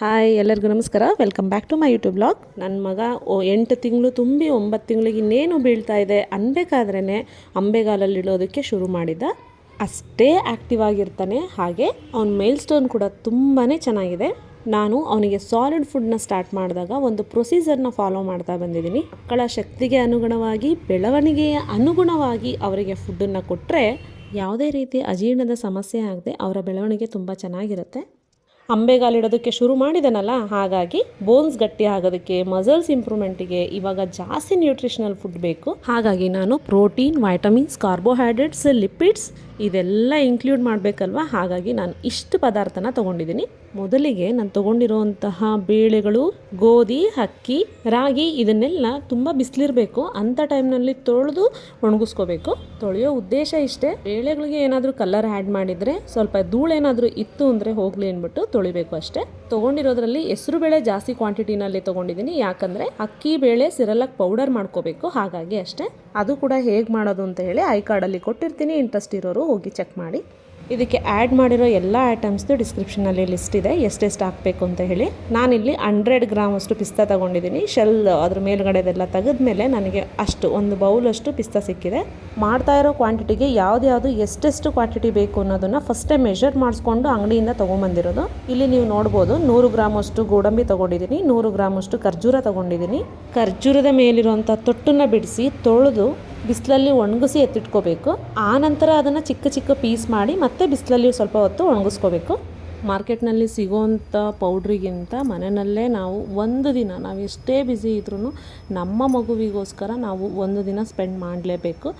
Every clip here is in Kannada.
ಹಾಯ್, ಎಲ್ಲರಿಗೂ ನಮಸ್ಕಾರ. Welcome back to my YouTube blog ನನ್ನ ಮಗ ಓ ಎಂಟು ತಿಂಗಳು ತುಂಬಿ ಒಂಬತ್ತು ತಿಂಗಳಿಗೆ ಇನ್ನೇನು ಬೀಳ್ತಾ ಇದೆ ಅನ್ಬೇಕಾದ್ರೇ ಅಂಬೆಗಾಲಲ್ಲಿಡೋದಕ್ಕೆ ಶುರು ಮಾಡಿದ್ದ ಅಷ್ಟೇ ಆ್ಯಕ್ಟಿವ್ ಆಗಿರ್ತಾನೆ. ಹಾಗೆ ಅವನ ಮೈಲ್ ಸ್ಟೋನ್ ಕೂಡ ತುಂಬಾ ಚೆನ್ನಾಗಿದೆ. ನಾನು ಅವನಿಗೆ ಸಾಲಿಡ್ ಫುಡ್ನ ಸ್ಟಾರ್ಟ್ ಮಾಡಿದಾಗ ಒಂದು ಪ್ರೊಸೀಜರ್ನ ಫಾಲೋ ಮಾಡ್ತಾ ಬಂದಿದ್ದೀನಿ. ಮಕ್ಕಳ ಶಕ್ತಿಗೆ ಅನುಗುಣವಾಗಿ ಬೆಳವಣಿಗೆಯ ಅನುಗುಣವಾಗಿ ಅವರಿಗೆ ಫುಡ್ಡನ್ನು ಕೊಟ್ಟರೆ ಯಾವುದೇ ರೀತಿ ಅಜೀರ್ಣದ ಸಮಸ್ಯೆ ಆಗದೆ ಅವರ ಬೆಳವಣಿಗೆ ತುಂಬ ಚೆನ್ನಾಗಿರುತ್ತೆ. ಅಂಬೆಗಾಲಿಡೋದಕ್ಕೆ ಶುರು ಮಾಡಿದನಲ್ಲ? ಹಾಗಾಗಿ ಬೋನ್ಸ್ ಗಟ್ಟಿ ಆಗೋದಕ್ಕೆ, ಮಸಲ್ಸ್ ಇಂಪ್ರೂವ್ಮೆಂಟಿಗೆ ಇವಾಗ ಜಾಸ್ತಿ ನ್ಯೂಟ್ರಿಷನಲ್ ಫುಡ್ ಬೇಕು. ಹಾಗಾಗಿ ನಾನು ಪ್ರೋಟೀನ್, ವೈಟಮಿನ್ಸ್, ಕಾರ್ಬೋಹೈಡ್ರೇಟ್ಸ್, ಲಿಪಿಡ್ಸ್ ಇದೆಲ್ಲ ಇನ್ಕ್ಲೂಡ್ ಮಾಡಬೇಕಲ್ವ? ಹಾಗಾಗಿ ನಾನು ಇಷ್ಟು ಪದಾರ್ಥನ ತೊಗೊಂಡಿದ್ದೀನಿ ಮೊದಲಿಗೆ ನಾನು ತೊಗೊಂಡಿರುವಂತಹ ಬೇಳೆಗಳು, ಗೋಧಿ, ಅಕ್ಕಿ, ರಾಗಿ ಇದನ್ನೆಲ್ಲ ತುಂಬ ಬಿಸಿಲಿರಬೇಕು. ಅಂಥ ಟೈಮ್ನಲ್ಲಿ ತೊಳೆದು ಒಣಗಿಸ್ಕೋಬೇಕು. ತೊಳೆಯೋ ಉದ್ದೇಶ ಇಷ್ಟೇ. ಬೇಳೆಗಳಿಗೆ ಏನಾದರೂ ಕಲರ್ ಆ್ಯಡ್ ಮಾಡಿದರೆ ಸ್ವಲ್ಪ ಧೂಳೇನಾದರೂ ಇತ್ತು ಅಂದರೆ ಹೋಗಲಿ ಅಂದ್ಬಿಟ್ಟು ತೊಳಿಬೇಕು ಅಷ್ಟೇ. ತೊಗೊಂಡಿರೋದ್ರಲ್ಲಿ ಹೆಸರು ಬೇಳೆ ಜಾಸ್ತಿ ಕ್ವಾಂಟಿಟಿನಲ್ಲಿ ತೊಗೊಂಡಿದ್ದೀನಿ. ಯಾಕಂದರೆ ಅಕ್ಕಿ ಬೇಳೆ ಸಿರಲಕ್ ಪೌಡರ್ ಮಾಡ್ಕೋಬೇಕು. ಹಾಗಾಗಿ ಅಷ್ಟೇ. ಅದು ಕೂಡ ಹೇಗೆ ಮಾಡೋದು ಅಂತ ಹೇಳಿ ಐ ಕಾರ್ಡಲ್ಲಿ ಕೊಟ್ಟಿರ್ತೀನಿ. ಇಂಟ್ರೆಸ್ಟ್ ಇರೋರು ಹೋಗಿ ಚೆಕ್ ಮಾಡಿ. ಇದಕ್ಕೆ ಆ್ಯಡ್ ಮಾಡಿರೋ ಎಲ್ಲ ಐಟಮ್ಸ್ದು ಡಿಸ್ಕ್ರಿಪ್ಷನಲ್ಲಿ ಲಿಸ್ಟ್ ಇದೆ. ಎಷ್ಟೆಷ್ಟು ಹಾಕಬೇಕು ಅಂತ ಹೇಳಿ. ನಾನಿಲ್ಲಿ ಹಂಡ್ರೆಡ್ ಗ್ರಾಮ್ ಅಷ್ಟು ಪಿಸ್ತಾ ತೊಗೊಂಡಿದ್ದೀನಿ. ಶೆಲ್ ಅದ್ರ ತೆಗೆದ ತೆಗೆದ್ಮೇಲೆ ನನಗೆ ಅಷ್ಟು, ಒಂದು ಬೌಲಷ್ಟು ಪಿಸ್ತಾ ಸಿಕ್ಕಿದೆ. ಮಾಡ್ತಾ ಇರೋ ಕ್ವಾಂಟಿಟಿಗೆ ಯಾವ್ದು ಎಷ್ಟೆಷ್ಟು ಕ್ವಾಂಟಿಟಿ ಬೇಕು ಅನ್ನೋದನ್ನು ಫಸ್ಟೇ ಮೆಷರ್ ಮಾಡಿಸ್ಕೊಂಡು ಅಂಗಡಿಯಿಂದ ತೊಗೊಂಬಂದಿರೋದು. ಇಲ್ಲಿ ನೀವು ನೋಡ್ಬೋದು, ನೂರು ಗ್ರಾಮ್ ಅಷ್ಟು ಗೋಡಂಬಿ ತೊಗೊಂಡಿದ್ದೀನಿ, ನೂರು ಗ್ರಾಮ್ ಅಷ್ಟು ಖರ್ಜೂರ ತೊಗೊಂಡಿದ್ದೀನಿ. ಖರ್ಜೂರದ ಮೇಲಿರುವಂಥ ತೊಟ್ಟನ್ನು ಬಿಡಿಸಿ ತೊಳೆದು ಬಿಸಿಲಲ್ಲಿ ಒಣಗಿಸಿ ಎತ್ತಿಟ್ಕೋಬೇಕು. ಆ ನಂತರ ಅದನ್ನು ಚಿಕ್ಕ ಚಿಕ್ಕ ಪೀಸ್ ಮಾಡಿ ಮತ್ತೆ ಬಿಸಿಲಲ್ಲಿ ಸ್ವಲ್ಪ ಹೊತ್ತು ಒಣಗಿಸ್ಕೋಬೇಕು. ಮಾರ್ಕೆಟ್ನಲ್ಲಿ ಸಿಗುವಂಥ ಪೌಡ್ರಿಗಿಂತ ಮನೆಯಲ್ಲೇ ನಾವು ಒಂದು ದಿನ, ನಾವು ಎಷ್ಟೇ ಬ್ಯುಸಿ ಇದ್ರೂ ನಮ್ಮ ಮಗುವಿಗೋಸ್ಕರ ನಾವು ಒಂದು ದಿನ ಸ್ಪೆಂಡ್ ಮಾಡಲೇಬೇಕು.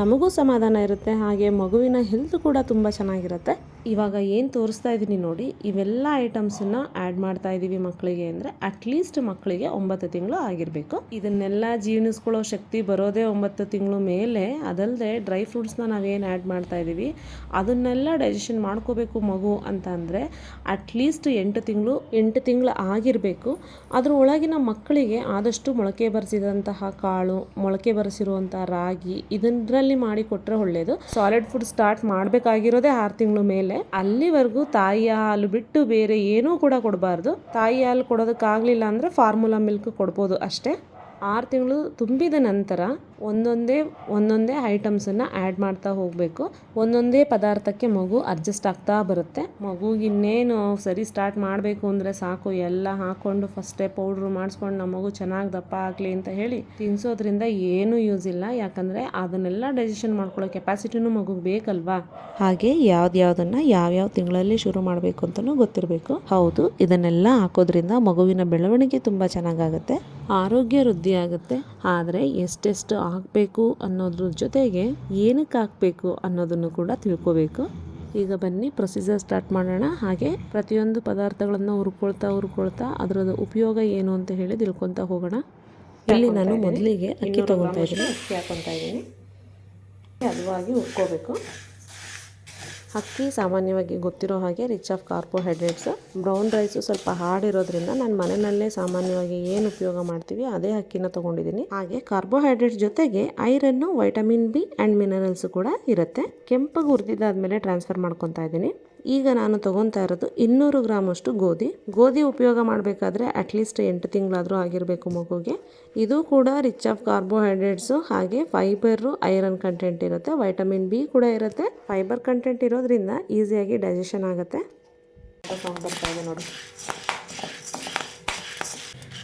ನಮಗೂ ಸಮಾಧಾನ ಇರುತ್ತೆ, ಹಾಗೆ ಮಗುವಿನ ಹೆಲ್ತ್ ಕೂಡ ತುಂಬ ಚೆನ್ನಾಗಿರುತ್ತೆ. ಇವಾಗ ಏನು ತೋರಿಸ್ತಾ ಇದ್ದೀನಿ ನೋಡಿ, ಇವೆಲ್ಲ ಐಟಮ್ಸನ್ನು ಆ್ಯಡ್ ಮಾಡ್ತಾ ಇದ್ದೀವಿ ಮಕ್ಕಳಿಗೆ ಅಂದರೆ ಅಟ್ಲೀಸ್ಟ್ ಮಕ್ಕಳಿಗೆ ಒಂಬತ್ತು ತಿಂಗಳು ಆಗಿರಬೇಕು. ಇದನ್ನೆಲ್ಲ ಜೀರ್ಣಿಸ್ಕೊಳ್ಳೋ ಶಕ್ತಿ ಬರೋದೇ ಒಂಬತ್ತು ತಿಂಗಳು ಮೇಲೆ ಅದಲ್ಲದೆ ಡ್ರೈ ಫ್ರೂಟ್ಸ್ನ ನಾವೇನು ಆ್ಯಡ್ ಮಾಡ್ತಾ ಇದ್ದೀವಿ ಅದನ್ನೆಲ್ಲ ಡೈಜೆಷನ್ ಮಾಡ್ಕೋಬೇಕು ಮಗು ಅಂತ ಅಂದರೆ ಅಟ್ಲೀಸ್ಟ್ ಎಂಟು ತಿಂಗಳು ಎಂಟು ತಿಂಗಳು ಆಗಿರಬೇಕು. ಅದ್ರ ಒಳಗಿನ ಮಕ್ಕಳಿಗೆ ಆದಷ್ಟು ಮೊಳಕೆ ಬರೆಸಿದಂತಹ ಕಾಳು, ಮೊಳಕೆ ಬರೆಸಿರುವಂಥ ರಾಗಿ ಇದರಲ್ಲಿ ಮಾಡಿಕೊಟ್ರೆ ಒಳ್ಳೆಯದು ಸಾಲಿಡ್ ಫುಡ್ ಸ್ಟಾರ್ಟ್ ಮಾಡಬೇಕಾಗಿರೋದೇ ಆರು ತಿಂಗಳು ಮೇಲೆ. ಅಲ್ಲಿವರೆಗೂ ತಾಯಿಯ ಹಾಲು ಬಿಟ್ಟು ಬೇರೆ ಏನೂ ಕೂಡ ಕೊಡಬಾರ್ದು. ತಾಯಿ ಹಾಲು ಕೊಡೋದಕ್ಕಾಗಲಿಲ್ಲ ಅಂದರೆ ಫಾರ್ಮುಲಾ ಮಿಲ್ಕ್ ಕೊಡ್ಬೋದು ಅಷ್ಟೇ. ಆರು ತಿಂಗಳು ತುಂಬಿದ ನಂತರ ಒಂದೊಂದೇ ಒಂದೊಂದೇ ಐಟಮ್ಸನ್ನು ಆ್ಯಡ್ ಮಾಡ್ತಾ ಹೋಗಬೇಕು. ಒಂದೊಂದೇ ಪದಾರ್ಥಕ್ಕೆ ಮಗು ಅಡ್ಜಸ್ಟ್ ಆಗ್ತಾ ಬರುತ್ತೆ. ಮಗುಗಿನ್ನೇನು ಸರಿ ಸ್ಟಾರ್ಟ್ ಮಾಡಬೇಕು ಅಂದರೆ ಸಾಕು, ಎಲ್ಲ ಹಾಕ್ಕೊಂಡು ಫಸ್ಟೇ ಪೌಡ್ರು ಮಾಡಿಸ್ಕೊಂಡು ನಮ್ಮ ಮಗು ಚೆನ್ನಾಗಿ ದಪ್ಪ ಆಗಲಿ ಅಂತ ಹೇಳಿ ತಿನ್ನಿಸೋದ್ರಿಂದ ಏನೂ ಯೂಸ್ ಇಲ್ಲ. ಯಾಕಂದರೆ ಅದನ್ನೆಲ್ಲ ಡೈಜೆಷನ್ ಮಾಡ್ಕೊಳ್ಳೋ ಕೆಪಾಸಿಟಿನೂ ಮಗುಗೆ ಬೇಕಲ್ವಾ? ಹಾಗೆ ಯಾವ್ದ್ಯಾವ್ದನ್ನು ಯಾವ್ಯಾವ ತಿಂಗಳಲ್ಲಿ ಶುರು ಮಾಡಬೇಕು ಅಂತಲೂ ಗೊತ್ತಿರಬೇಕು. ಹೌದು, ಇದನ್ನೆಲ್ಲ ಹಾಕೋದ್ರಿಂದ ಮಗುವಿನ ಬೆಳವಣಿಗೆ ತುಂಬ ಚೆನ್ನಾಗಾಗುತ್ತೆ. ಆರೋಗ್ಯ ವೃದ್ಧಿ ಆಗುತ್ತೆ. ಆದರೆ ಎಷ್ಟೆಷ್ಟು ಹಾಕಬೇಕು ಅನ್ನೋದ್ರ ಜೊತೆಗೆ ಏನಕ್ಕೆ ಹಾಕಬೇಕು ಅನ್ನೋದನ್ನು ಕೂಡ ತಿಳ್ಕೋಬೇಕು. ಈಗ ಬನ್ನಿ ಪ್ರೊಸೀಜರ್ ಸ್ಟಾರ್ಟ್ ಮಾಡೋಣ. ಹಾಗೆ ಪ್ರತಿಯೊಂದು ಪದಾರ್ಥಗಳನ್ನು ಹುರ್ಕೊಳ್ತಾ ಹುರ್ಕೊಳ್ತಾ ಅದರದ್ದು ಉಪಯೋಗ ಏನು ಅಂತ ಹೇಳಿ ತಿಳ್ಕೊತಾ ಹೋಗೋಣ. ಇಲ್ಲಿ ನಾನು ಮೊದಲಿಗೆ ಅಕ್ಕಿ ತೊಗೊತಾ ಇದ್ದೀನಿ. ಅಕ್ಕಿ ಹಾಕೊತಾ ಇದ್ದೀನಿ. ಹದವಾಗಿ ಹುರ್ಕೋಬೇಕು. ಅಕ್ಕಿ ಸಾಮಾನ್ಯವಾಗಿ ಗೊತ್ತಿರೋ ಹಾಗೆ rich of carbohydrates brown rice ಸ್ವಲ್ಪ ಹಾರ್ಡ್ ಇರೋದ್ರಿಂದ ನಾನು ಮನೆಯಲ್ಲೇ ಸಾಮಾನ್ಯವಾಗಿ ಏನು ಉಪಯೋಗ ಮಾಡ್ತೀವಿ ಅದೇ ಅಕ್ಕಿನ ತೊಗೊಂಡಿದ್ದೀನಿ ಹಾಗೆ ಕಾರ್ಬೋಹೈಡ್ರೇಟ್ ಜೊತೆಗೆ iron vitamin B and minerals ಕೂಡ ಇರುತ್ತೆ. ಕೆಂಪಗೆ ಹುರಿದಿದ್ದಾದ್ಮೇಲೆ ಟ್ರಾನ್ಸ್ಫರ್ ಮಾಡ್ಕೊತಾ ಇದ್ದೀನಿ ಈಗ ನಾನು ತೊಗೊತಾ ಇರೋದು ಇನ್ನೂರು ಗ್ರಾಮಷ್ಟು ಗೋಧಿ. ಗೋಧಿ ಉಪಯೋಗ ಮಾಡಬೇಕಾದ್ರೆ ಅಟ್ಲೀಸ್ಟ್ ಎಂಟು ತಿಂಗಳಾದರೂ ಆಗಿರಬೇಕು ಮಗುಗೆ. ಇದು ಕೂಡ ರಿಚ್ ಆಫ್ ಕಾರ್ಬೋಹೈಡ್ರೇಟ್ಸು ಹಾಗೆ ಫೈಬರು ಐರನ್ ಕಂಟೆಂಟ್ ಇರುತ್ತೆ. ವೈಟಮಿನ್ ಬಿ ಕೂಡ ಇರುತ್ತೆ. ಫೈಬರ್ ಕಂಟೆಂಟ್ ಇರೋದ್ರಿಂದ ಈಸಿಯಾಗಿ ಡೈಜೆಷನ್ ಆಗುತ್ತೆ. ಬರ್ತಾ ನೋಡಿ.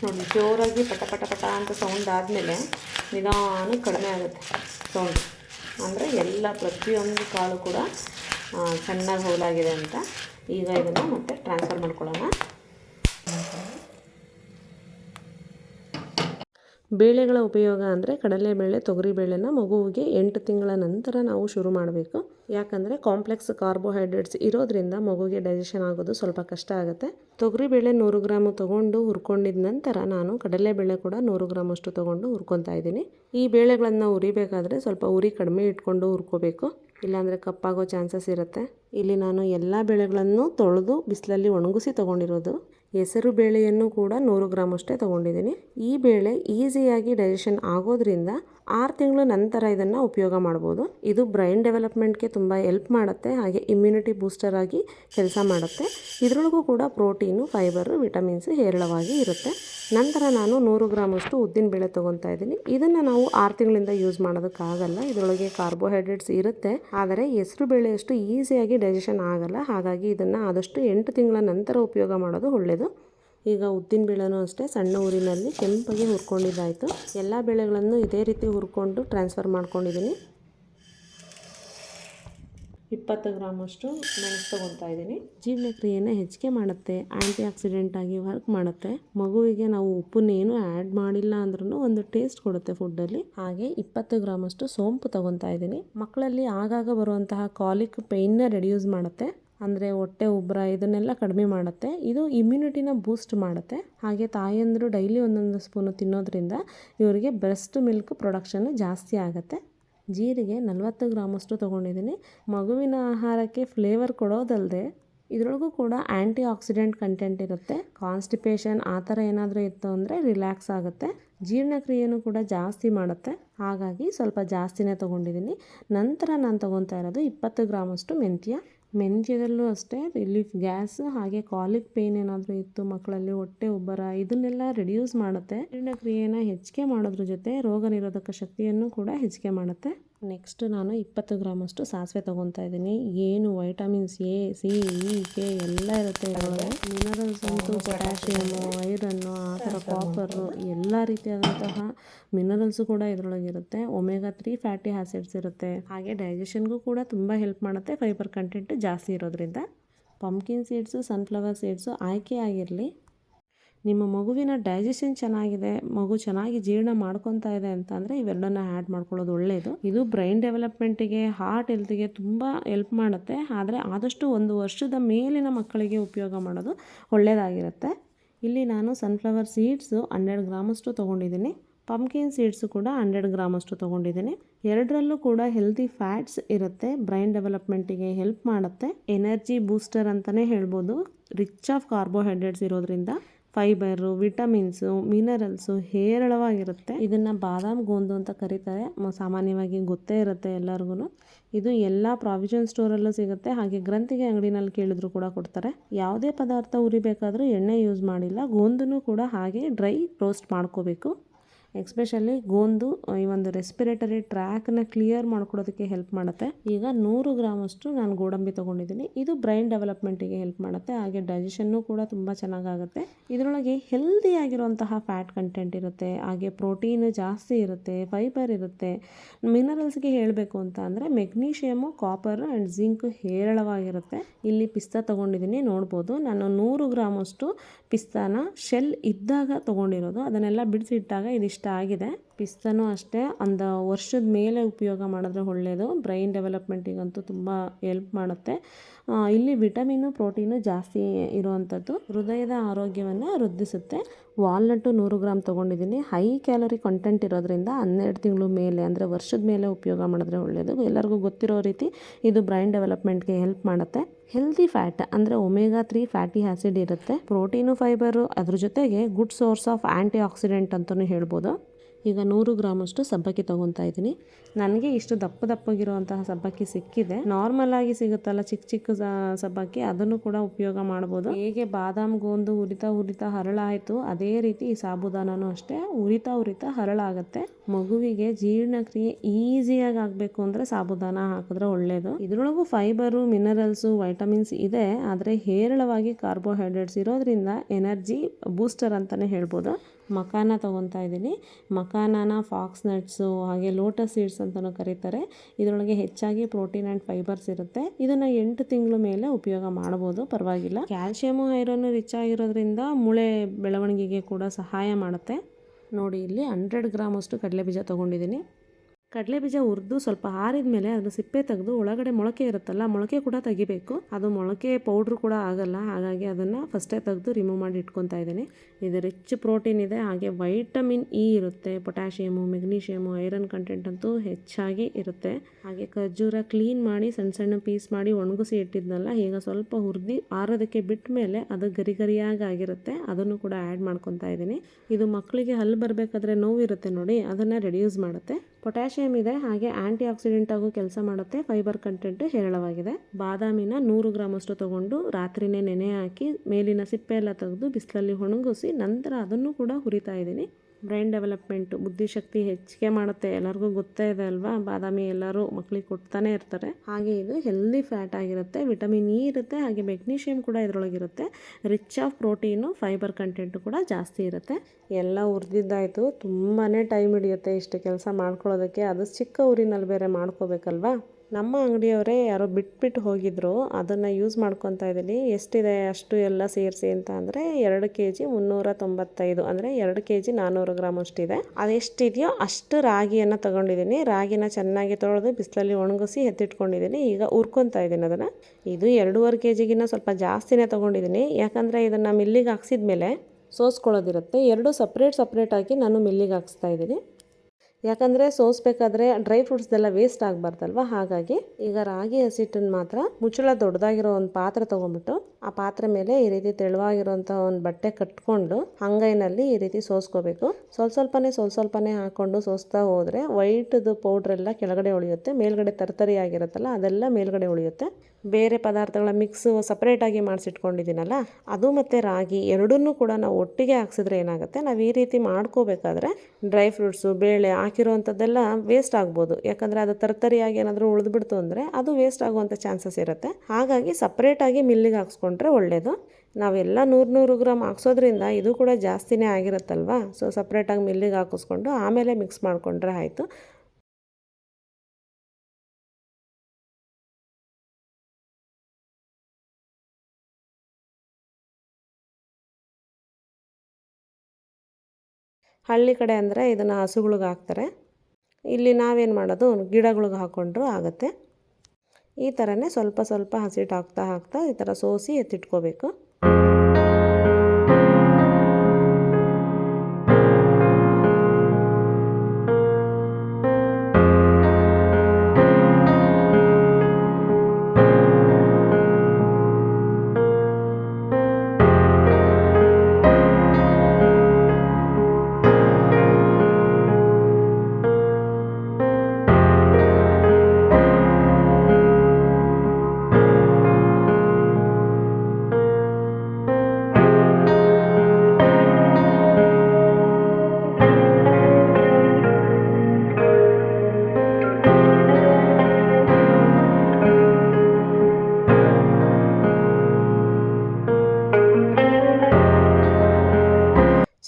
ನೋಡಿ, ಜೋರಾಗಿ ಪಟ ಪಟ ಪಟ ಅಂತ ಸೌಂಡ್ ಆದಮೇಲೆ ನಿಧಾನ ಕಡಿಮೆ ಆಗುತ್ತೆ ಸೌಂಡ್ ಅಂದರೆ ಎಲ್ಲ ಪ್ರತಿಯೊಂದು ಕಾಳು ಕೂಡ ಚೆನ್ನಾಗಿ ಹೋಲಾಗಿದೆ ಅಂತ. ಈಗ ಇದನ್ನು ಮತ್ತೆ ಟ್ರಾನ್ಸ್ಫರ್ ಮಾಡ್ಕೊಳ್ಳೋಣ. ಬೇಳೆಗಳ ಉಪಯೋಗ ಅಂದರೆ ಕಡಲೆಬೇಳೆ, ತೊಗರಿಬೇಳೆನ ಮಗುವಿಗೆ ಎಂಟು ತಿಂಗಳ ನಂತರ ನಾವು ಶುರು ಮಾಡಬೇಕು. ಯಾಕಂದರೆ ಕಾಂಪ್ಲೆಕ್ಸ್ ಕಾರ್ಬೋಹೈಡ್ರೇಟ್ಸ್ ಇರೋದ್ರಿಂದ ಮಗುಗೆ ಡೈಜೆಷನ್ ಆಗೋದು ಸ್ವಲ್ಪ ಕಷ್ಟ ಆಗುತ್ತೆ. ತೊಗರಿಬೇಳೆ ನೂರು ಗ್ರಾಮು ತೊಗೊಂಡು ಹುರ್ಕೊಂಡಿದ ನಂತರ ನಾನು ಕಡಲೆಬೇಳೆ ಕೂಡ ನೂರು ಗ್ರಾಮಷ್ಟು ತೊಗೊಂಡು ಹುರ್ಕೊತಾ ಇದ್ದೀನಿ. ಈ ಬೇಳೆಗಳನ್ನು ಉರಿಬೇಕಾದ್ರೆ ಸ್ವಲ್ಪ ಉರಿ ಕಡಿಮೆ ಇಟ್ಕೊಂಡು ಹುರ್ಕೋಬೇಕು. ಇಲ್ಲಾಂದರೆ ಕಪ್ಪಾಗೋ ಚಾನ್ಸಸ್ ಇರುತ್ತೆ. ಇಲ್ಲಿ ನಾನು ಎಲ್ಲ ಬೇಳೆಗಳನ್ನು ತೊಳೆದು ಬಿಸಿಲಲ್ಲಿ ಒಣಗಿಸಿ ತೊಗೊಂಡಿರೋದು. ಹೆಸರು ಬೇಳೆಯನ್ನು ಕೂಡ ನೂರು ಗ್ರಾಮ್ ಅಷ್ಟೇ ತೊಗೊಂಡಿದ್ದೀನಿ. ಈ ಬೇಳೆ ಈಸಿಯಾಗಿ ಡೈಜೆಷನ್ ಆಗೋದ್ರಿಂದ ಆರು ತಿಂಗಳ ನಂತರ ಇದನ್ನು ಉಪಯೋಗ ಮಾಡ್ಬೋದು. ಇದು ಬ್ರೈನ್ ಡೆವಲಪ್ಮೆಂಟ್ಗೆ ತುಂಬ ಎಲ್ಪ್ ಮಾಡುತ್ತೆ, ಹಾಗೆ ಇಮ್ಯುನಿಟಿ ಬೂಸ್ಟರ್ ಆಗಿ ಕೆಲಸ ಮಾಡುತ್ತೆ. ಇದರೊಳಗೂ ಕೂಡ ಪ್ರೋಟೀನು, ಫೈಬರು, ವಿಟಮಿನ್ಸ್ ಹೇರಳವಾಗಿ ಇರುತ್ತೆ. ನಂತರ ನಾನು ನೂರು ಗ್ರಾಮಷ್ಟು ಉದ್ದಿನ ಬೇಳೆ ತೊಗೊತಾ ಇದ್ದೀನಿ. ಇದನ್ನು ನಾವು ಆರು ತಿಂಗಳಿಂದ ಯೂಸ್ ಮಾಡೋದಕ್ಕಾಗಲ್ಲ, ಇದರೊಳಗೆ ಕಾರ್ಬೋಹೈಡ್ರೇಟ್ಸ್ ಇರುತ್ತೆ. ಆದರೆ ಹೆಸರು ಬೇಳೆಯಷ್ಟು ಈಸಿಯಾಗಿ ಡೈಜೆಷನ್ ಆಗಲ್ಲ, ಹಾಗಾಗಿ ಇದನ್ನು ಆದಷ್ಟು ಎಂಟು ತಿಂಗಳ ನಂತರ ಉಪಯೋಗ ಮಾಡೋದು ಒಳ್ಳೆಯದು ಈಗ ಉದ್ದಿನ ಬೇಳೆನೂ ಅಷ್ಟೇ, ಸಣ್ಣ ಊರಿನಲ್ಲಿ ಕೆಂಪಗೆ ಹುರ್ಕೊಂಡಿದ್ದಾಯಿತು. ಎಲ್ಲ ಬೇಳೆಗಳನ್ನು ಇದೇ ರೀತಿ ಹುರ್ಕೊಂಡು ಟ್ರಾನ್ಸ್ಫರ್ ಮಾಡ್ಕೊಂಡಿದ್ದೀನಿ. ಇಪ್ಪತ್ತು ಗ್ರಾಮಷ್ಟು ಮೆಣಸು ತೊಗೊತಾ ಇದ್ದೀನಿ. ಜೀರ್ಣಕ್ರಿಯೆನೇ ಹೆಚ್ಚಿಗೆ ಮಾಡುತ್ತೆ ಆ್ಯಂಟಿ ಆಕ್ಸಿಡೆಂಟ್ ಆಗಿ ವರ್ಕ್ ಮಾಡುತ್ತೆ. ಮಗುವಿಗೆ ನಾವು ಉಪ್ಪನ್ನೇನು ಆ್ಯಡ್ ಮಾಡಿಲ್ಲ ಅಂದ್ರೂ ಒಂದು ಟೇಸ್ಟ್ ಕೊಡುತ್ತೆ ಫುಡ್ಡಲ್ಲಿ ಹಾಗೆ ಇಪ್ಪತ್ತು ಗ್ರಾಮಷ್ಟು ಸೋಂಪು ತೊಗೊತಾ ಇದ್ದೀನಿ. ಮಕ್ಕಳಲ್ಲಿ ಆಗಾಗ ಬರುವಂತಹ ಕಾಲಿಕ್ ಪೇಯ್ನ ರೆಡ್ಯೂಸ್ ಮಾಡುತ್ತೆ. ಅಂದರೆ ಹೊಟ್ಟೆ ಉಬ್ಬರ ಇದನ್ನೆಲ್ಲ ಕಡಿಮೆ ಮಾಡುತ್ತೆ. ಇದು ಇಮ್ಯುನಿಟಿನ ಬೂಸ್ಟ್ ಮಾಡುತ್ತೆ. ಹಾಗೆ ತಾಯಂದಿರು ಡೈಲಿ ಒಂದೊಂದು ಸ್ಪೂನು ತಿನ್ನೋದ್ರಿಂದ ಇವರಿಗೆ ಬ್ರೆಸ್ಟ್ ಮಿಲ್ಕ್ ಪ್ರೊಡಕ್ಷನ್ ಜಾಸ್ತಿ ಆಗುತ್ತೆ. ಜೀರಿಗೆ ನಲವತ್ತು ಗ್ರಾಮಷ್ಟು ತೊಗೊಂಡಿದ್ದೀನಿ. ಮಗುವಿನ ಆಹಾರಕ್ಕೆ ಫ್ಲೇವರ್ ಕೊಡೋದಲ್ಲದೆ ಇದರೊಳಗೂ ಕೂಡ ಆ್ಯಂಟಿ ಆಕ್ಸಿಡೆಂಟ್ ಕಂಟೆಂಟ್ ಇರುತ್ತೆ. ಕಾನ್ಸ್ಟಿಪೇಷನ್ ಆ ಥರ ಏನಾದರೂ ಇತ್ತು ಅಂದರೆ ರಿಲ್ಯಾಕ್ಸ್ ಆಗುತ್ತೆ. ಜೀರ್ಣಕ್ರಿಯೆನೂ ಕೂಡ ಜಾಸ್ತಿ ಮಾಡುತ್ತೆ. ಹಾಗಾಗಿ ಸ್ವಲ್ಪ ಜಾಸ್ತಿನೇ ತೊಗೊಂಡಿದ್ದೀನಿ. ನಂತರ ನಾನು ತೊಗೊತಾ ಇರೋದು ಇಪ್ಪತ್ತು ಗ್ರಾಮಷ್ಟು ಮೆಂತ್ಯ. ಮೆಂತ್ಯದಲ್ಲೂ ಅಷ್ಟೇ, ರಿಲೀಫ್ ಗ್ಯಾಸ್, ಹಾಗೆ ಕಾಲಿಕ್ ಪೇಯ್ನ್ ಏನಾದರೂ ಇತ್ತು ಮಕ್ಕಳಲ್ಲಿ, ಹೊಟ್ಟೆ ಉಬ್ಬರ, ಇದನ್ನೆಲ್ಲ ರಿಡ್ಯೂಸ್ ಮಾಡುತ್ತೆ. ಜೀರ್ಣಕ್ರಿಯೆನ ಹೆಚ್ಚಿಗೆ ಮಾಡೋದ್ರ ಜೊತೆ ರೋಗ ನಿರೋಧಕ ಶಕ್ತಿಯನ್ನು ಕೂಡ ಹೆಚ್ಚಿಗೆ ಮಾಡುತ್ತೆ. ನೆಕ್ಸ್ಟ್ ನಾನು ಇಪ್ಪತ್ತು ಗ್ರಾಮಷ್ಟು ಸಾಸಿವೆ ತೊಗೊತಾ ಇದ್ದೀನಿ. ಏನು vitamins A C E K ಎಲ್ಲ ಇರುತ್ತೆ ಮಿನರಲ್ಸ್ ಅಂತೂ ಪೊಟ್ಯಾಷಿಯಮು ಐರನ್ನು ಆ ಥರ ಕಾಪರು ಎಲ್ಲ ರೀತಿಯಾದಂತಹ ಮಿನರಲ್ಸು ಕೂಡ ಇದರೊಳಗಿರುತ್ತೆ ಒಮೆಗಾ ತ್ರೀ ಫ್ಯಾಟಿ ಆಸಿಡ್ಸ್ ಇರುತ್ತೆ. ಹಾಗೆ ಡೈಜೆಷನ್ಗೂ ಕೂಡ ತುಂಬ ಹೆಲ್ಪ್ ಮಾಡುತ್ತೆ. ಫೈಬರ್ ಕಂಟೆಂಟ್ ಜಾಸ್ತಿ ಇರೋದ್ರಿಂದ. ಪಂಪ್ಕಿನ್ ಸೀಡ್ಸು ಸನ್ಫ್ಲವರ್ ಸೀಡ್ಸು ಆಯ್ಕೆ ಆಗಿರಲಿ. ನಿಮ್ಮ ಮಗುವಿನ ಡೈಜೆಷನ್ ಚೆನ್ನಾಗಿದೆ, ಮಗು ಚೆನ್ನಾಗಿ ಜೀರ್ಣ ಮಾಡ್ಕೊತಾ ಇದೆ ಅಂತ ಅಂದರೆ ಇವೆರಡನ್ನ ಆ್ಯಡ್ ಮಾಡ್ಕೊಳ್ಳೋದು ಒಳ್ಳೆಯದು ಇದು ಬ್ರೈನ್ ಡೆವಲಪ್ಮೆಂಟಿಗೆ ಹಾರ್ಟ್ ಹೆಲ್ತಿಗೆ ತುಂಬ ಹೆಲ್ಪ್ ಮಾಡುತ್ತೆ. ಆದರೆ ಆದಷ್ಟು ಒಂದು ವರ್ಷದ ಮೇಲಿನ ಮಕ್ಕಳಿಗೆ ಉಪಯೋಗ ಮಾಡೋದು ಒಳ್ಳೆಯದಾಗಿರುತ್ತೆ ಇಲ್ಲಿ ನಾನು ಸನ್ಫ್ಲವರ್ ಸೀಡ್ಸು ಹಂಡ್ರೆಡ್ ಗ್ರಾಮಷ್ಟು ತೊಗೊಂಡಿದ್ದೀನಿ. ಪಂಪ್ಕಿನ್ ಸೀಡ್ಸು ಕೂಡ ಹಂಡ್ರೆಡ್ ಗ್ರಾಮಷ್ಟು ತೊಗೊಂಡಿದ್ದೀನಿ. ಎರಡರಲ್ಲೂ ಕೂಡ ಹೆಲ್ತಿ ಫ್ಯಾಟ್ಸ್ ಇರುತ್ತೆ ಬ್ರೈನ್ ಡೆವಲಪ್ಮೆಂಟಿಗೆ ಹೆಲ್ಪ್ ಮಾಡುತ್ತೆ. ಎನರ್ಜಿ ಬೂಸ್ಟರ್ ಅಂತಲೇ ಹೇಳ್ಬೋದು. ರಿಚ್ ಆಫ್ ಕಾರ್ಬೋಹೈಡ್ರೇಟ್ಸ್ ಇರೋದ್ರಿಂದ. ಫೈಬರು, ವಿಟಮಿನ್ಸು, ಮಿನರಲ್ಸು ಹೇರಳವಾಗಿರುತ್ತೆ. ಇದನ್ನು ಬಾದಾಮ್ ಗೋಂದು ಅಂತ ಕರೀತಾರೆ. ಸಾಮಾನ್ಯವಾಗಿ ಗೊತ್ತೇ ಇರುತ್ತೆ ಎಲ್ಲರಿಗೂ ಇದು ಎಲ್ಲ ಪ್ರಾವಿಷನ್ ಸ್ಟೋರಲ್ಲೂ ಸಿಗುತ್ತೆ. ಹಾಗೆ ಗ್ರಂಥಿಗೆ ಅಂಗಡಿನಲ್ಲಿ ಕೇಳಿದ್ರು ಕೂಡ ಕೊಡ್ತಾರೆ. ಯಾವುದೇ ಪದಾರ್ಥ ಉರಿಬೇಕಾದ್ರೂ ಎಣ್ಣೆ ಯೂಸ್ ಮಾಡಿಲ್ಲ. ಗೋಂದೂ ಕೂಡ ಹಾಗೆ ಡ್ರೈ ರೋಸ್ಟ್ ಮಾಡ್ಕೋಬೇಕು. ಎಕ್ಸ್ಪೆಷಲಿ ಗೋಂದು, ಈ ಒಂದು ರೆಸ್ಪಿರೇಟರಿ ಟ್ರ್ಯಾಕ್ನ ಕ್ಲಿಯರ್ ಮಾಡ್ಕೊಡೋದಕ್ಕೆ ಹೆಲ್ಪ್ ಮಾಡುತ್ತೆ. ಈಗ ನೂರು ಗ್ರಾಮಷ್ಟು ನಾನು ಗೋಡಂಬಿ ತೊಗೊಂಡಿದ್ದೀನಿ. ಇದು ಬ್ರೈನ್ ಡೆವಲಪ್ಮೆಂಟಿಗೆ ಹೆಲ್ಪ್ ಮಾಡುತ್ತೆ. ಹಾಗೆ ಡೈಜೆಷನ್ನು ಕೂಡ ತುಂಬ ಚೆನ್ನಾಗಾಗುತ್ತೆ. ಇದರೊಳಗೆ ಹೆಲ್ದಿ ಆಗಿರುವಂತಹ ಫ್ಯಾಟ್ ಕಂಟೆಂಟ್ ಇರುತ್ತೆ. ಹಾಗೆ ಪ್ರೋಟೀನ್ ಜಾಸ್ತಿ ಇರುತ್ತೆ ಫೈಬರ್ ಇರುತ್ತೆ. ಮಿನರಲ್ಸ್ಗೆ ಹೇಳಬೇಕು ಅಂತ ಅಂದರೆ ಮೆಗ್ನೀಷಿಯಮು ಕಾಪರ್ ಆ್ಯಂಡ್ ಜಿಂಕ್ ಹೇರಳವಾಗಿರುತ್ತೆ. ಇಲ್ಲಿ ಪಿಸ್ತಾ ತೊಗೊಂಡಿದ್ದೀನಿ, ನೋಡ್ಬೋದು. ನಾನು ನೂರು ಗ್ರಾಮಷ್ಟು ಪಿಸ್ತಾನ ಶೆಲ್ ಇದ್ದಾಗ ತೊಗೊಂಡಿರೋದು. ಅದನ್ನೆಲ್ಲ ಬಿಡಿಸಿಟ್ಟಾಗ ಇದಿಷ್ಟ ಆಗಿದೆ. ಪಿಸ್ತಾನೂ ಅಷ್ಟೇ. ಒಂದು ವರ್ಷದ ಮೇಲೆ ಉಪಯೋಗ ಮಾಡಿದ್ರೆ ಒಳ್ಳೆಯದು ಬ್ರೈನ್ ಡೆವಲಪ್ಮೆಂಟಿಗಂತೂ ತುಂಬ ಹೆಲ್ಪ್ ಮಾಡುತ್ತೆ. ಇಲ್ಲಿ ವಿಟಮಿನು, ಪ್ರೋಟೀನು ಜಾಸ್ತಿ ಇರುವಂಥದ್ದು. ಹೃದಯದ ಆರೋಗ್ಯವನ್ನು ವೃದ್ಧಿಸುತ್ತೆ. ವಾಲ್ನಟ್ಟು ನೂರು ಗ್ರಾಮ್ ತೊಗೊಂಡಿದ್ದೀನಿ. ಹೈ ಕ್ಯಾಲೋರಿ ಕಂಟೆಂಟ್ ಇರೋದ್ರಿಂದ ಹನ್ನೆರಡು ತಿಂಗಳು ಮೇಲೆ, ಅಂದರೆ ವರ್ಷದ ಮೇಲೆ ಉಪಯೋಗ ಮಾಡಿದ್ರೆ ಒಳ್ಳೆಯದು ಎಲ್ಲರಿಗೂ ಗೊತ್ತಿರೋ ರೀತಿ ಇದು ಬ್ರೈನ್ ಡೆವಲಪ್ಮೆಂಟ್ಗೆ ಹೆಲ್ಪ್ ಮಾಡುತ್ತೆ. ಹೆಲ್ದಿ ಫ್ಯಾಟ್, ಅಂದರೆ ಒಮೆಗಾ ತ್ರೀ ಫ್ಯಾಟಿ ಆ್ಯಸಿಡ್ ಇರುತ್ತೆ. ಪ್ರೋಟೀನು, ಫೈಬರು, ಅದ್ರ ಜೊತೆಗೆ good source of anti accident ಅಂತಲೂ ಹೇಳ್ಬೋದು. ಈಗ ನೂರು ಗ್ರಾಮಷ್ಟು ಸಬ್ಬಕ್ಕಿ ತೊಗೊತಾ ಇದ್ದೀನಿ. ನನಗೆ ಇಷ್ಟು ದಪ್ಪ ದಪ್ಪಗಿರುವಂತಹ ಸಬ್ಬಕ್ಕಿ ಸಿಕ್ಕಿದೆ. ನಾರ್ಮಲ್ ಆಗಿ ಸಿಗುತ್ತಲ್ಲ ಚಿಕ್ಕ ಚಿಕ್ಕ ಸಬ್ಬಕ್ಕಿ, ಅದನ್ನು ಕೂಡ ಉಪಯೋಗ ಮಾಡ್ಬೋದು. ಹೇಗೆ ಬಾದಾಮ್ ಗೋಂದು ಉರಿತ ಉರಿತ ಹರಳಾಯಿತು, ಅದೇ ರೀತಿ ಈ ಸಾಬುದಾನನೂ ಅಷ್ಟೇ ಉರಿತ ಉರಿತ ಹರಳಾಗತ್ತೆ. ಮಗುವಿಗೆ ಜೀರ್ಣಕ್ರಿಯೆ ಈಸಿಯಾಗಿ ಆಗಬೇಕು ಅಂದರೆ ಸಾಬುದಾನ ಹಾಕಿದ್ರೆ ಒಳ್ಳೆಯದು ಇದರೊಳಗೂ ಫೈಬರು ಮಿನರಲ್ಸು ವೈಟಮಿನ್ಸ್ ಇದೆ. ಆದರೆ ಹೇರಳವಾಗಿ ಕಾರ್ಬೋಹೈಡ್ರೇಟ್ಸ್ ಇರೋದ್ರಿಂದ ಎನರ್ಜಿ ಬೂಸ್ಟರ್ ಅಂತಲೇ ಹೇಳ್ಬೋದು. ಮಕಾನ ತೊಗೊತಾ ಇದ್ದೀನಿ. ಮಕಾನನ, ಫಾಕ್ಸ್ ನಟ್ಸು, ಹಾಗೆ ಲೋಟಸ್ ಸೀಡ್ಸ್ ಅಂತಲೂ ಕರೀತಾರೆ. ಇದರೊಳಗೆ ಹೆಚ್ಚಾಗಿ ಪ್ರೋಟೀನ್ ಆ್ಯಂಡ್ ಫೈಬರ್ಸ್ ಇರುತ್ತೆ. ಇದನ್ನು ಎಂಟು ತಿಂಗಳ ಮೇಲೆ ಉಪಯೋಗ ಮಾಡ್ಬೋದು, ಪರವಾಗಿಲ್ಲ. ಕ್ಯಾಲ್ಶಿಯಮು ಐರನ್ ರಿಚ್ ಆಗಿರೋದ್ರಿಂದ ಮೂಳೆ ಬೆಳವಣಿಗೆಗೆ ಕೂಡ ಸಹಾಯ ಮಾಡುತ್ತೆ. ನೋಡಿ, ಇಲ್ಲಿ ಹಂಡ್ರೆಡ್ ಗ್ರಾಮಷ್ಟು ಕಡಲೆ ಬೀಜ ತೊಗೊಂಡಿದ್ದೀನಿ. ಕಡಲೆ ಬೀಜ ಹುರಿದು ಸ್ವಲ್ಪ ಆರಿದ ಮೇಲೆ ಅದನ್ನು ಸಿಪ್ಪೆ ತೆಗೆದು ಒಳಗಡೆ ಮೊಳಕೆ ಇರುತ್ತಲ್ಲ, ಮೊಳಕೆ ಕೂಡ ತೆಗಿಬೇಕು. ಅದು ಮೊಳಕೆ ಪೌಡ್ರು ಕೂಡ ಆಗಲ್ಲ, ಹಾಗಾಗಿ ಅದನ್ನು ಫಸ್ಟೇ ತೆಗೆದು ರಿಮೂವ್ ಮಾಡಿ ಇಟ್ಕೊತಾ ಇದ್ದೀನಿ. ಇದು ರಿಚ್ ಪ್ರೋಟೀನ್ ಇದೆ, ಹಾಗೆ ವೈಟಮಿನ್ ಇ ಇರುತ್ತೆ ಪೊಟ್ಯಾಷಿಯಮು ಮೆಗ್ನೀಷಿಯಮು ಐರನ್ ಕಂಟೆಂಟ್ ಅಂತೂ ಹೆಚ್ಚಾಗಿ ಇರುತ್ತೆ. ಹಾಗೆ ಖರ್ಜೂರ ಕ್ಲೀನ್ ಮಾಡಿ, ಸಣ್ಣ ಸಣ್ಣ ಪೀಸ್ ಮಾಡಿ ಒಣಗಿಸಿ ಇಟ್ಟಿದ್ನಲ್ಲ, ಈಗ ಸ್ವಲ್ಪ ಹುರಿದು ಆರೋದಕ್ಕೆ ಬಿಟ್ಟ ಮೇಲೆ ಅದು ಗರಿ ಗರಿಯಾಗಿ ಆಗಿರುತ್ತೆ. ಅದನ್ನು ಕೂಡ ಆ್ಯಡ್ ಮಾಡ್ಕೊತಾ ಇದ್ದೀನಿ. ಇದು ಮಕ್ಕಳಿಗೆ ಹಲ್ಲು ಬರಬೇಕಾದ್ರೆ ನೋವಿರುತ್ತೆ ನೋಡಿ, ಅದನ್ನು ರೆಡ್ಯೂಸ್ ಮಾಡುತ್ತೆ. ಪೊಟ್ಯಾಷಿಯಮ್ ಇದೆ, ಹಾಗೆ ಆ್ಯಂಟಿ ಆಕ್ಸಿಡೆಂಟ್ ಆಗೂ ಕೆಲಸ ಮಾಡುತ್ತೆ. ಫೈಬರ್ ಕಂಟೆಂಟ್ ಹೇರಳವಾಗಿದೆ. ಬಾದಾಮಿನ ನೂರು ಗ್ರಾಮ್ ಅಷ್ಟು ತಗೊಂಡು ರಾತ್ರಿನೇ ನೆನೆ ಹಾಕಿ ಮೇಲಿನ ಸಿಪ್ಪೆ ಎಲ್ಲ ತೆಗೆದು ಬಿಸಿಲಲ್ಲಿ ಒಣಗಿಸಿ ನಂತರ ಅದನ್ನು ಕೂಡ ಹುರಿತಾ ಇದ್ದೀನಿ. ಬ್ರೈನ್ ಡೆವಲಪ್ಮೆಂಟು, ಬುದ್ಧಿಶಕ್ತಿ ಹೆಚ್ಚಿಗೆ ಮಾಡುತ್ತೆ, ಎಲ್ಲರಿಗೂ ಗೊತ್ತೇ ಇದೆ ಅಲ್ವಾ? ಬಾದಾಮಿ ಎಲ್ಲರೂ ಮಕ್ಕಳಿಗೆ ಕೊಡ್ತಾನೆ ಇರ್ತಾರೆ. ಹಾಗೆ ಇದು ಹೆಲ್ದಿ ಫ್ಯಾಟ್ ಆಗಿರುತ್ತೆ ವಿಟಮಿನ್ ಇ ಇರುತ್ತೆ, ಹಾಗೆ ಮೆಗ್ನೀಷಿಯಮ್ ಕೂಡ ಇದರೊಳಗಿರುತ್ತೆ. Rich of protein fibre content ಕೂಡ ಜಾಸ್ತಿ ಇರುತ್ತೆ. ಎಲ್ಲ ಹುರಿದಿದ್ದಾಯಿತು ತುಂಬಾ ಟೈಮ್ ಹಿಡಿಯುತ್ತೆ ಇಷ್ಟು ಕೆಲಸ ಮಾಡ್ಕೊಳ್ಳೋದಕ್ಕೆ. ಅದು ಚಿಕ್ಕ ಊರಿನಲ್ಲಿ ಬೇರೆ ಮಾಡ್ಕೋಬೇಕಲ್ವಾ? ನಮ್ಮ ಅಂಗಡಿಯವರೇ ಯಾರೋ ಬಿಟ್ಬಿಟ್ಟು ಹೋಗಿದ್ರು. ಅದನ್ನು ಯೂಸ್ ಮಾಡ್ಕೊತಾ ಇದ್ದೀನಿ. ಎಷ್ಟಿದೆ ಅಷ್ಟು ಎಲ್ಲ ಸೇರಿಸಿ ಅಂತ ಅಂದರೆ ಎರಡು ಕೆ ಜಿ ಮುನ್ನೂರ ತೊಂಬತ್ತೈದು ಅಂದರೆ ಎರಡು ಕೆ ಜಿ ನಾನ್ನೂರು ಗ್ರಾಮ್ ಅಷ್ಟಿದೆ. ಅದೆಷ್ಟಿದೆಯೋ ಅಷ್ಟು ರಾಗಿಯನ್ನು ತಗೊಂಡಿದ್ದೀನಿ. ರಾಗಿನ ಚೆನ್ನಾಗಿ ತೊಳೆದು ಬಿಸಿಲಲ್ಲಿ ಒಣಗಿಸಿ ಎತ್ತಿಟ್ಕೊಂಡಿದ್ದೀನಿ. ಈಗ ಹುರ್ಕೊತಾ ಇದ್ದೀನಿ ಅದನ್ನು. ಇದು ಎರಡೂವರೆ ಕೆ ಜಿಗಿನ್ನ ಸ್ವಲ್ಪ ಜಾಸ್ತಿನೇ ತೊಗೊಂಡಿದ್ದೀನಿ. ಯಾಕಂದರೆ ಇದನ್ನು ಮಿಲ್ಲಿಗೆ ಹಾಕ್ಸಿದ್ಮೇಲೆ ಸೋಸ್ಕೊಳ್ಳೋದಿರುತ್ತೆ. ಎರಡು ಸಪ್ರೇಟ್ ಸಪ್ರೇಟಾಗಿ ನಾನು ಮಿಲ್ಲಿಗೆ ಹಾಕ್ಸ್ತಾ ಇದ್ದೀನಿ. ಯಾಕಂದರೆ ಸೋಸ್ಬೇಕಾದ್ರೆ ಡ್ರೈ ಫ್ರೂಟ್ಸ್ದೆಲ್ಲ ವೇಸ್ಟ್ ಆಗಬಾರ್ದಲ್ವ? ಹಾಗಾಗಿ ಈಗ ರಾಗಿ ಹಸಿಟ್ಟನ್ನು ಮಾತ್ರ ಮುಚ್ಚಳ ದೊಡ್ಡದಾಗಿರೋ ಒಂದು ಪಾತ್ರೆ ತೊಗೊಂಬಿಟ್ಟು ಆ ಪಾತ್ರೆ ಮೇಲೆ ಈ ರೀತಿ ತೆಳುವಾಗಿರೋಂಥ ಒಂದು ಬಟ್ಟೆ ಕಟ್ಕೊಂಡು ಹಂಗೈನಲ್ಲಿ ಈ ರೀತಿ ಸೋಸ್ಕೋಬೇಕು. ಸ್ವಲ್ಪ ಸ್ವಲ್ಪನೇ ಸ್ವಲ್ಪ ಸ್ವಲ್ಪನೇ ಹಾಕ್ಕೊಂಡು ಸೋಸ್ತಾ ಹೋದರೆ ವೈಟ್ದು ಪೌಡ್ರೆಲ್ಲ ಕೆಳಗಡೆ ಉಳಿಯುತ್ತೆ, ಮೇಲ್ಗಡೆ ತರ್ತರಿ ಆಗಿರುತ್ತಲ್ಲ ಅದೆಲ್ಲ ಮೇಲ್ಗಡೆ ಉಳಿಯುತ್ತೆ. ಬೇರೆ ಪದಾರ್ಥಗಳ ಮಿಕ್ಸು ಸಪ್ರೇಟಾಗಿ ಮಾಡಿಸಿಟ್ಕೊಂಡಿದ್ದೀನಲ್ಲ, ಅದು ಮತ್ತು ರಾಗಿ ಎರಡನ್ನೂ ಕೂಡ ನಾವು ಒಟ್ಟಿಗೆ ಹಾಕ್ಸಿದ್ರೆ ಏನಾಗುತ್ತೆ? ನಾವು ಈ ರೀತಿ ಮಾಡ್ಕೋಬೇಕಾದ್ರೆ ಡ್ರೈ ಫ್ರೂಟ್ಸು, ಬೇಳೆ ಹಾಕಿರೋವಂಥದ್ದೆಲ್ಲ ವೇಸ್ಟ್ ಆಗ್ಬೋದು. ಯಾಕಂದರೆ ಅದು ತರತರಿಯಾಗಿ ಏನಾದರೂ ಉಳಿದ್ಬಿಡ್ತು ಅಂದರೆ ಅದು ವೇಸ್ಟ್ ಆಗುವಂಥ ಚಾನ್ಸಸ್ ಇರುತ್ತೆ. ಹಾಗಾಗಿ ಸಪ್ರೇಟಾಗಿ ಮಿಲ್ಲಿಗೆ ಹಾಕ್ಸ್ಕೊಂಡ್ರೆ ಒಳ್ಳೆಯದು ನಾವೆಲ್ಲ ನೂರು ನೂರು ಗ್ರಾಮ್ ಹಾಕ್ಸೋದ್ರಿಂದ ಇದು ಕೂಡ ಜಾಸ್ತಿನೇ ಆಗಿರುತ್ತಲ್ವ? ಸೊ ಸಪ್ರೇಟಾಗಿ ಮಿಲ್ಲಿಗೆ ಹಾಕಿಸ್ಕೊಂಡು ಆಮೇಲೆ ಮಿಕ್ಸ್ ಮಾಡಿಕೊಂಡ್ರೆ ಆಯಿತು. ಹಳ್ಳಿ ಕಡೆ ಅಂದರೆ ಇದನ್ನು ಹಸುಗಳಿಗೆ ಹಾಕ್ತಾರೆ. ಇಲ್ಲಿ ನಾವೇನು ಮಾಡೋದು? ಗಿಡಗಳಿಗೆ ಹಾಕ್ಕೊಂಡ್ರೂ ಆಗುತ್ತೆ. ಈ ಥರನೇ ಸ್ವಲ್ಪ ಸ್ವಲ್ಪ ಹಸಿಟ್ಟು ಹಾಕ್ತಾ ಹಾಕ್ತಾ ಈ ಥರ ಸೋಸಿ ಎತ್ತಿಟ್ಕೋಬೇಕು.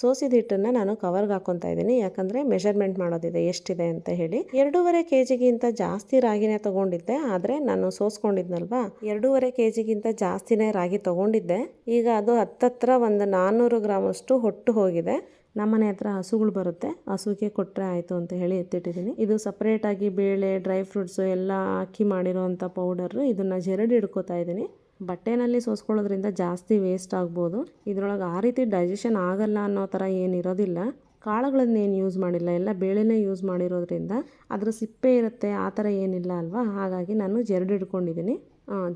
ಸೋಸಿದ ಹಿಟ್ಟನ್ನು ನಾನು ಕವರ್ಗೆ ಹಾಕೊತಾ ಇದ್ದೀನಿ. ಯಾಕಂದರೆ ಮೆಷರ್ಮೆಂಟ್ ಮಾಡೋದಿದೆ, ಎಷ್ಟಿದೆ ಅಂತ ಹೇಳಿ. ಎರಡೂವರೆ ಕೆ ಜಿಗಿಂತ ಜಾಸ್ತಿ ರಾಗಿನೇ ತೊಗೊಂಡಿದ್ದೆ, ಆದರೆ ನಾನು ಸೋಸ್ಕೊಂಡಿದ್ನಲ್ವಾ? ಎರಡೂವರೆ ಕೆ ಜಿಗಿಂತ ಜಾಸ್ತಿನೇ ರಾಗಿ ತೊಗೊಂಡಿದ್ದೆ. ಈಗ ಅದು ಹತ್ತತ್ರ ಒಂದು ನಾನ್ನೂರು ಗ್ರಾಮಷ್ಟು ಹೊಟ್ಟು ಹೋಗಿದೆ. ನಮ್ಮನೆ ಹತ್ರ ಹಸುಗಳು ಬರುತ್ತೆ ಹಸುಗೆ ಕೊಟ್ಟರೆ ಆಯಿತು ಅಂತ ಹೇಳಿ ಎತ್ತಿಟ್ಟಿದ್ದೀನಿ. ಇದು ಸಪ್ರೇಟಾಗಿ ಬೇಳೆ ಡ್ರೈ ಫ್ರೂಟ್ಸು ಎಲ್ಲ ಹಾಕಿ ಮಾಡಿರೋವಂಥ ಪೌಡರು ಇದನ್ನು ಜರಡಿ ಹಿಡ್ಕೋತಾ ಇದ್ದೀನಿ. ಬಟ್ಟೆನಲ್ಲಿ ಸೋಸ್ಕೊಳ್ಳೋದ್ರಿಂದ ಜಾಸ್ತಿ ವೇಸ್ಟ್ ಆಗ್ಬೋದು. ಇದರೊಳಗೆ ಆ ರೀತಿ ಡೈಜೆಷನ್ ಆಗಲ್ಲ ಅನ್ನೋ ಥರ ಏನಿರೋದಿಲ್ಲ ಕಾಳುಗಳನ್ನೇನು ಯೂಸ್ ಮಾಡಿಲ್ಲ. ಎಲ್ಲ ಬೇಳೆನೇ ಯೂಸ್ ಮಾಡಿರೋದ್ರಿಂದ ಅದರ ಸಿಪ್ಪೆ ಇರುತ್ತೆ, ಆ ಥರ ಏನಿಲ್ಲ ಅಲ್ವಾ? ಹಾಗಾಗಿ ನಾನು ಜರಡಿ ಹಿಡ್ಕೊಂಡಿದ್ದೀನಿ.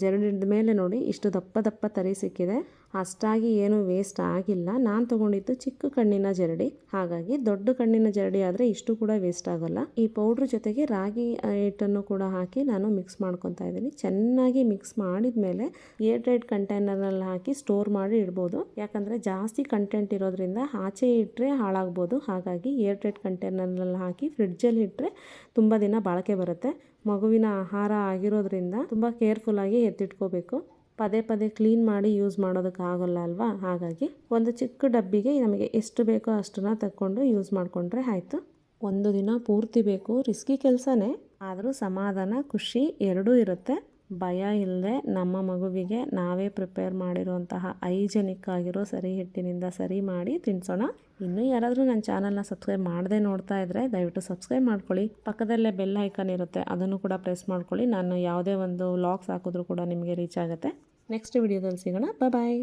ಜರಡಿದ ಮೇಲೆ ನೋಡಿ, ಇಷ್ಟು ದಪ್ಪ ದಪ್ಪ ತರಿ ಸಿಕ್ಕಿದೆ. ಅಷ್ಟಾಗಿ ಏನೂ ವೇಸ್ಟ್ ಆಗಿಲ್ಲ. ನಾನು ತೊಗೊಂಡಿದ್ದು ಚಿಕ್ಕ ಕಣ್ಣಿನ ಜರಡಿ. ಹಾಗಾಗಿ ದೊಡ್ಡ ಕಣ್ಣಿನ ಜರಡಿ ಆದರೆ ಇಷ್ಟು ಕೂಡ ವೇಸ್ಟ್ ಆಗೋಲ್ಲ. ಈ ಪೌಡ್ರ್ ಜೊತೆಗೆ ರಾಗಿ ಹಿಟ್ಟನ್ನು ಕೂಡ ಹಾಕಿ ನಾನು ಮಿಕ್ಸ್ ಮಾಡ್ಕೊತಾ ಇದ್ದೀನಿ. ಚೆನ್ನಾಗಿ ಮಿಕ್ಸ್ ಮಾಡಿದ ಮೇಲೆ ಏರ್ ಟೈಟ್ ಕಂಟೈನರಲ್ಲಿ ಹಾಕಿ ಸ್ಟೋರ್ ಮಾಡಿ ಇಡ್ಬೋದು. ಯಾಕಂದರೆ ಜಾಸ್ತಿ ಕಂಟೆಂಟ್ ಇರೋದ್ರಿಂದ ಆಚೆ ಇಟ್ಟರೆ ಹಾಳಾಗ್ಬೋದು. ಹಾಗಾಗಿ ಏರ್ ಟೈಟ್ ಕಂಟೈನರ್ನಲ್ಲಿ ಹಾಕಿ ಫ್ರಿಡ್ಜಲ್ಲಿ ಇಟ್ಟರೆ ತುಂಬ ದಿನ ಬಾಳಿಕೆ ಬರುತ್ತೆ. ಮಗುವಿನ ಆಹಾರ ಆಗಿರೋದ್ರಿಂದ ತುಂಬ ಕೇರ್ಫುಲ್ಲಾಗಿ ಎತ್ತಿಟ್ಕೋಬೇಕು. ಪದೇ ಪದೇ ಕ್ಲೀನ್ ಮಾಡಿ ಯೂಸ್ ಮಾಡೋದಕ್ಕೆ ಆಗೋಲ್ಲ ಅಲ್ವಾ? ಹಾಗಾಗಿ ಒಂದು ಚಿಕ್ಕ ಡಬ್ಬಿಗೆ ನಮಗೆ ಎಷ್ಟು ಬೇಕೋ ಅಷ್ಟನ್ನು ತಕ್ಕೊಂಡು ಯೂಸ್ ಮಾಡಿಕೊಂಡ್ರೆ ಆಯಿತು. ಒಂದು ದಿನ ಪೂರ್ತಿ ಬೇಕು ರಿಸ್ಕಿ ಕೆಲಸನೇ. ಆದರೂ ಸಮಾಧಾನ, ಖುಷಿ ಎರಡೂ ಇರುತ್ತೆ. ಭಯ ಇಲ್ಲದೆ ನಮ್ಮ ಮಗುವಿಗೆ ನಾವೇ ಪ್ರಿಪೇರ್ ಮಾಡಿರುವಂತಹ ಹೈಜೆನಿಕ್ ಆಗಿರೋ ಸರಿ ಹಿಟ್ಟಿನಿಂದ ಸರಿ ಮಾಡಿ ತಿನ್ಸೋಣ. ಇನ್ನೂ ಯಾರಾದರೂ ನನ್ನ ಚಾನಲ್ನ ಸಬ್ಸ್ಕ್ರೈಬ್ ಮಾಡದೆ ನೋಡ್ತಾ ಇದ್ದರೆ ದಯವಿಟ್ಟು ಸಬ್ಸ್ಕ್ರೈಬ್ ಮಾಡ್ಕೊಳ್ಳಿ. ಪಕ್ಕದಲ್ಲೇ ಬೆಲ್ ಐಕನ್ ಇರುತ್ತೆ, ಅದನ್ನು ಕೂಡ ಪ್ರೆಸ್ ಮಾಡ್ಕೊಳ್ಳಿ. ನಾನು ಯಾವುದೇ ಒಂದು ವ್ಲಾಗ್ಸ್ ಹಾಕಿದ್ರೂ ಕೂಡ ನಿಮಗೆ ರೀಚ್ ಆಗುತ್ತೆ. ನೆಕ್ಸ್ಟ್ ವಿಡಿಯೋದಲ್ಲಿ ಸಿಗೋಣ. ಬಾಯ್